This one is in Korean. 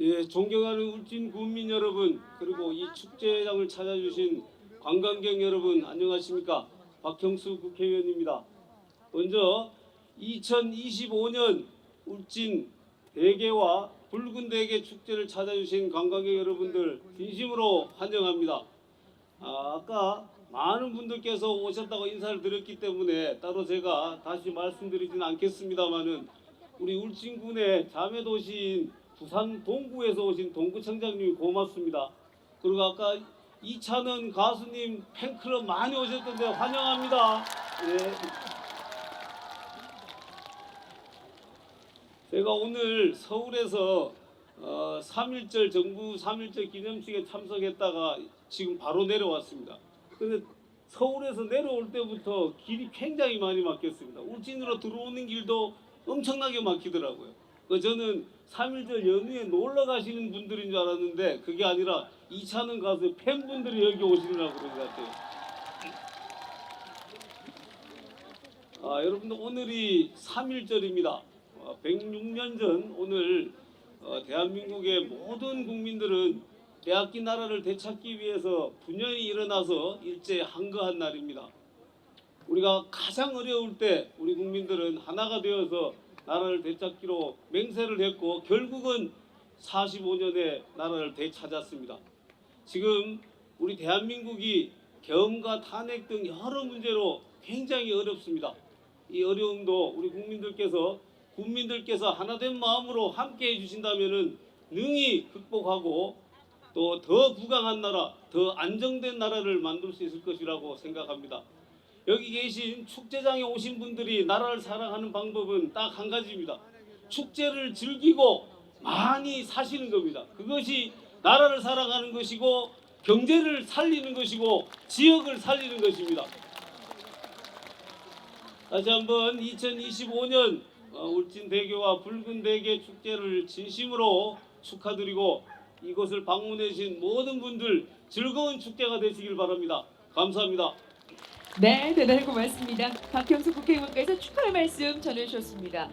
예, 존경하는 울진 국민 여러분 그리고 이 축제장을 찾아주신 관광객 여러분 안녕하십니까 박형수 국회의원입니다. 먼저 2025년 울진 대게와 붉은 대게 축제를 찾아주신 관광객 여러분들 진심으로 환영합니다. 아, 아까 많은 분들께서 오셨다고 인사를 드렸기 때문에 따로 제가 다시 말씀드리지는 않겠습니다만은 우리 울진군의 자매 도시인 부산 동구에서 오신 동구청장님이 고맙습니다. 그리고 아까 이찬원 가수님 팬클럽 많이 오셨던데 환영합니다. 예. 제가 오늘 서울에서 어, 3.1절 정부 3.1절 기념식에 참석했다가 지금 바로 내려왔습니다. 근데 서울에서 내려올 때부터 길이 굉장히 많이 막혔습니다. 울진으로 들어오는 길도 엄청나게 막히더라고요. 그 저는 3.1절 연휴에 놀러 가시는 분들인 줄 알았는데 그게 아니라 이찬원 가수의 팬분들이 여기 오시느라고 그런 것 같아요. 아, 여러분들 오늘이 3.1절입니다. 106년 전 오늘 어, 대한민국의 모든 국민들은 빼앗긴 나라를 되찾기 위해서 분연히 일어나서 일제 항거한 날입니다. 우리가 가장 어려울 때 우리 국민들은 하나가 되어서 나라를 되찾기로 맹세를 했고 결국은 45년에 나라를 되찾았습니다. 지금 우리 대한민국이 계엄과 탄핵 등 여러 문제로 굉장히 어렵습니다. 이 어려움도 우리 국민들께서 국민들께서 하나된 마음으로 함께 해주신다면은 능히 극복하고 또 더 부강한 나라, 더 안정된 나라를 만들 수 있을 것이라고 생각합니다. 여기 계신 축제장에 오신 분들이 나라를 사랑하는 방법은 딱 한 가지입니다. 축제를 즐기고 많이 사시는 겁니다. 그것이 나라를 사랑하는 것이고 경제를 살리는 것이고 지역을 살리는 것입니다. 다시 한번 2025년 어, 울진 대게와 붉은 대게 축제를 진심으로 축하드리고 이곳을 방문해 주신 모든 분들 즐거운 축제가 되시길 바랍니다. 감사합니다. 네, 대단히 고맙습니다. 박형수 국회의원께서 축하의 말씀 전해주셨습니다.